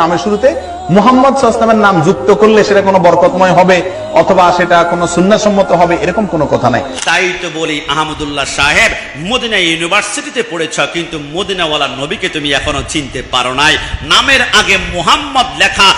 নামের শুরুতে মুহাম্মদ সাল্লামের নাম যুক্ত করলে সেটা কোনো বরকতময় হবে অথবা সেটা কোনো সুন্নাসম্মত হবে, এরকম কোনো কথা নাই। তাই তো বলি আহমদুল্লাহ সাহেব, মদিনা ইউনিভার্সিটিতে পড়েছ, কিন্তু মদিনাওয়ালা নবীকে তুমি এখনও চিনতে পারো নাই। নামের আগে মুহাম্মদ লেখা,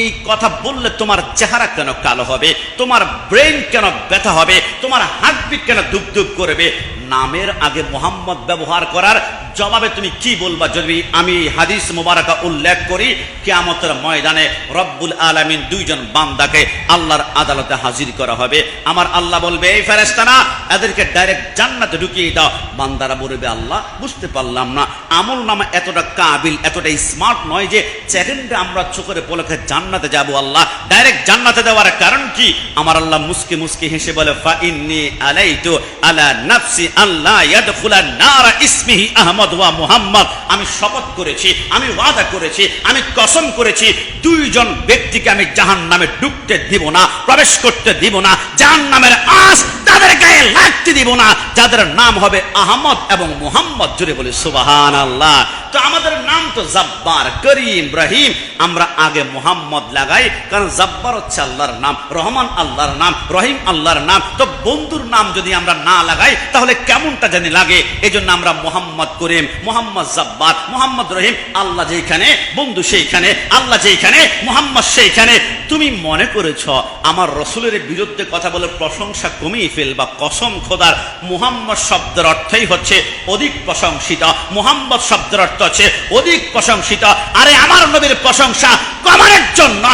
এই কথা বললে তোমার চেহারা কেন কালো হবে? তোমার ব্রেন কেন ব্যথা হবে? তোমার হার্টবিট কেন দুপ দুপ করবে? নামের আগে মোহাম্মদ ব্যবহার করার জবাবে তুমি কি বলবা? যদি আমি হাদিস মোবারকা উল্লেখ করি, কেয়ামতের ময়দানে রব্বুল আলামিন দুইজন বান্দাকে আল্লাহর আদালতে হাজির করা হবে। আমার আল্লাহ বলবে, এই ফেরেস্তানা এদেরকে ডাইরেক্ট জান্নাতে ঢুকিয়ে দাও। বান্দারা বলবে, আল্লাহ, বুঝতে পারলাম না। আমল নামা এতটা কাবিল এতটা স্মার্ট নয় যে সেকেন্ডে আমরা চোখের পলকে জান্নাতে যাব, আল্লাহ। ডাইরেক্ট জান্নাতে দেওয়ার কারণ কি? আমার আল্লাহ মুসকে মুসকে হেসে বলে, ফা ইন্নি আলাইতু আলা নাফসি আল্লাহ ইয়াদখুলা নারা ইসমিহি আহমদ ওয়া মুহাম্মদ। আমি শপথ করেছি, আমি ওয়াদা করেছি, আমি কসম করেছি, দুইজন ব্যক্তিকে আমি জাহান নামে ঢুকতে দিব না, প্রবেশ করতে দিব না জাহান নামের আস তাদের গায়ে লাগতে দিব না, যাদের নাম হবে আহমদ এবং মুহাম্মদ। জুড়ে বলি সুবাহান আল্লাহ তো আমাদের নাম তো জব্বার, করিম, রহিম। আমরা আগে মুহাম্মদ লাগাই, কারণ জব্বার হচ্ছে আল্লাহর নাম, রহমান আল্লাহর নাম, রহিম আল্লাহর নাম। তো বন্ধুর নাম যদি আমরা না লাগাই, তাহলে কেমনটা জানি লাগে? এই জন্য আমরা মোহাম্মদ করিম, মোহাম্মদ জব্বার, মোহাম্মদ রহিম, আল্লাহ যেখানে বন্ধু সেইখানে, আল্লাহ যেখানে মোহাম্মদ সেইখানে। তুমি মনে করেছ, আমার রসুলের বিরুদ্ধে কথা বলে প্রশংসা কমিয়ে ফেলবা কসম খোদার মুহাম্মদ শব্দের অর্থই হচ্ছে অধিক প্রশংসিত। মুহাম্মদ শব্দের অর্থ হচ্ছে অধিক প্রশংসিত। আরে আমার নবীর প্রশংসা কমানোর জন্য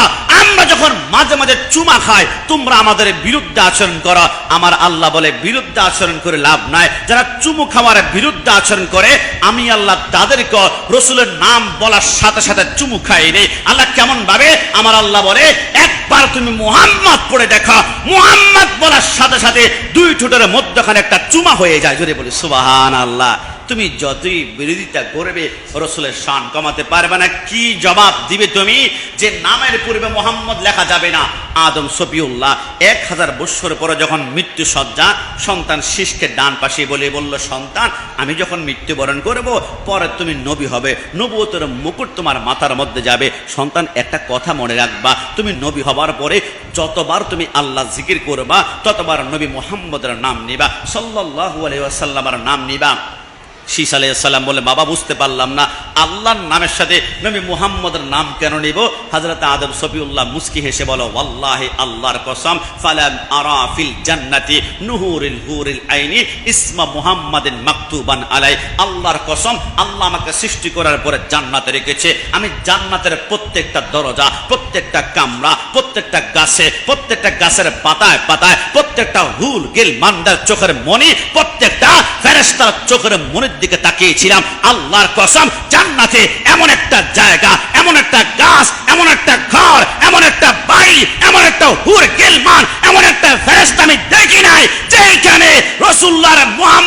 আমরা যখন মাঝে মাঝে চুমা খাই, তোমরা আমাদের বিরুদ্ধে আচরণ করো। আমার আল্লাহ বলে, বিরুদ্ধে আচরণ করে লাভ নাই। যারা চুমু খাওয়ার বিরুদ্ধে আচরণ করে, আমি আল্লাহ তাদেরকে রসুলের নাম বলার সাথে সাথে চুমু খাই রে আল্লাহ কেমন ভাবে আমার আল্লাহ বলে, একবার তুমি মুহাম্মদ পড়ে দেখো। মুহাম্মদ বলার সাথে সাথে দুই ঠোঁটের মধ্যখানে একটা চুমা হয়ে যায়। যদি বলি সুবাহান আল্লাহ তুমি যতই বিরোধিতা করবে, রসুলের শান কমাতে পারবে না। কি জবাব দিবে তুমি? যে নামের পূর্বে মোহাম্মদ লেখা যাবে না। আদম সফিউল্লাহ এক হাজার বৎসর পরে যখন মৃত্যু সজ্জা সন্তান শিশকে ডান পাশে বলে বলল, সন্তান, আমি যখন মৃত্যুবরণ করব, পরে তুমি নবী হবে। নবুয়তের মুকুট তোমার মাথার মধ্যে যাবে। সন্তান, একটা কথা মনে রাখবা। তুমি নবী হবার পরে যতবার তুমি আল্লাহ জিকির করবা, ততবার নবী মোহাম্মদের নাম নিবা। সাল্লাল্লাহু আলাইহি ওয়াসাল্লামের নাম নিবা। শীষ আলাইসাল্লাম বলে, বাবা, বুঝতে পারলাম না। আল্লাহর নামের সাথে নবী মুহাম্মদের নাম কেন নিব? হজরত আদম সফিউল্লাহ মুস্কি হেসে বলো, ওয়াল্লাহি আল্লাহর কসম, ফালাম আরা ফিল জান্নাতি নুহুরিল হুরিল আইনি ইসমা মুহাম্মাদিন মাকতুবান আলাই। আল্লাহর কসম, আল্লাহ আমাকে সৃষ্টি করার পরে জান্নাতে রেখেছে। আমি জান্নাতের প্রত্যেকটা দরজা, প্রত্যেকটা কামরা, প্রত্যেকটা গাছে, প্রত্যেকটা গাছের পাতায় পাতায়, প্রত্যেকটা হুল গিল মান্দার চোখের মনি প্রত্যেকটা ফেরেস্তার চোখের মনির দিকে তাকিয়েছিলাম। আল্লাহর কসম, জান্নাতে এমন একটা জায়গা, এমন একটা গাছ, এমন একটা ঘর, এমন একটা বাড়ি, এমন একটা হুর গেলমান, এমন একটা ফেরেস্তা আমি দেখি নাই যেখানে নাম লেখার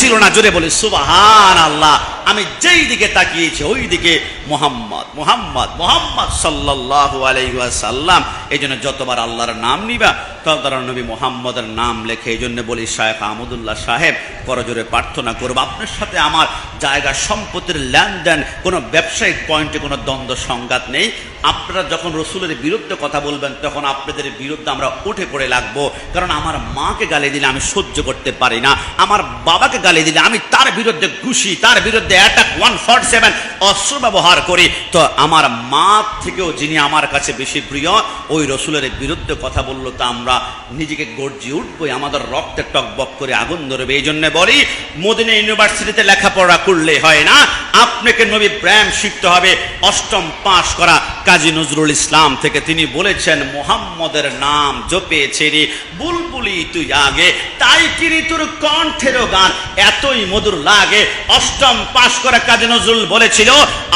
ছিল না, জোরে বলে সুবাহান আল্লাহ আমি যেই দিকে তাকিয়েছি, ওই দিকে মোহাম্মদ মোহাম্মদ মোহাম্মদ সাল্লাল্লাহু আলাইহি ওয়াসাল্লাম। এই জন্য যতবার আল্লাহর নাম নিবা, ততবার নবী মোহাম্মদের নাম লেখে। এই জন্য বলি, শায়েখ আহমদুল্লাহ সাহেব, করজোরে প্রার্থনা করব, আপনার সাথে আমার জায়গা, সম্পত্তির লেনদেন, কোনো ব্যবসায়িক পয়েন্টে কোনো দ্বন্দ্ব, সংঘাত নেই। আপনারা যখন রসুলের বিরুদ্ধে কথা বলবেন, তখন আপনাদের বিরুদ্ধে আমরা উঠে পড়ে লাগবো। কারণ আমার মাকে গালি দিলে আমি সহ্য করতে পারি না। আমার বাবাকে গালি দিলে, আমি তার বিরুদ্ধে ঘুষি, তার বিরুদ্ধে অ্যাটাক ওয়ান ফর্টি সেভেন অস্ত্র ব্যবহার করি। তো আমার মা থেকেও যিনি আমার কাছে বেশি প্রিয়, ওই রসুলের বিরুদ্ধে কথা বলল তা আমরা নিজেকে গর্জিয়ে উঠবই, আমাদের রক্তে টকবক করে আগুন ধরবে। এই জন্য বলি, মদিনা ইউনিভার্সিটিতে লেখাপড়া করলে হয় না, আপনাকে নবী প্রেম শিখতে হবে, অষ্টম পাশ করা কাজী নজরুল ইসলাম থেকে তিনি বলেছেন, মোহাম্মদের নাম জপেছে রে বুলবুলি তুই আগে, তাই কিরি তোর কণ্ঠেরও গান, এতই মধুর লাগে। অষ্টম পাশ করা কাজী নজরুল বলেছিল,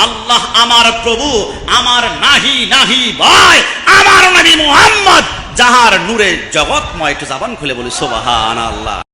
আল্লাহ আমার প্রভু, আমার নাহি নাহি ভয় আমার নবী মোহাম্মদ, যাহার নূরে জগৎময় একটু জাবান খুলে বলি সোবাহান আল্লাহ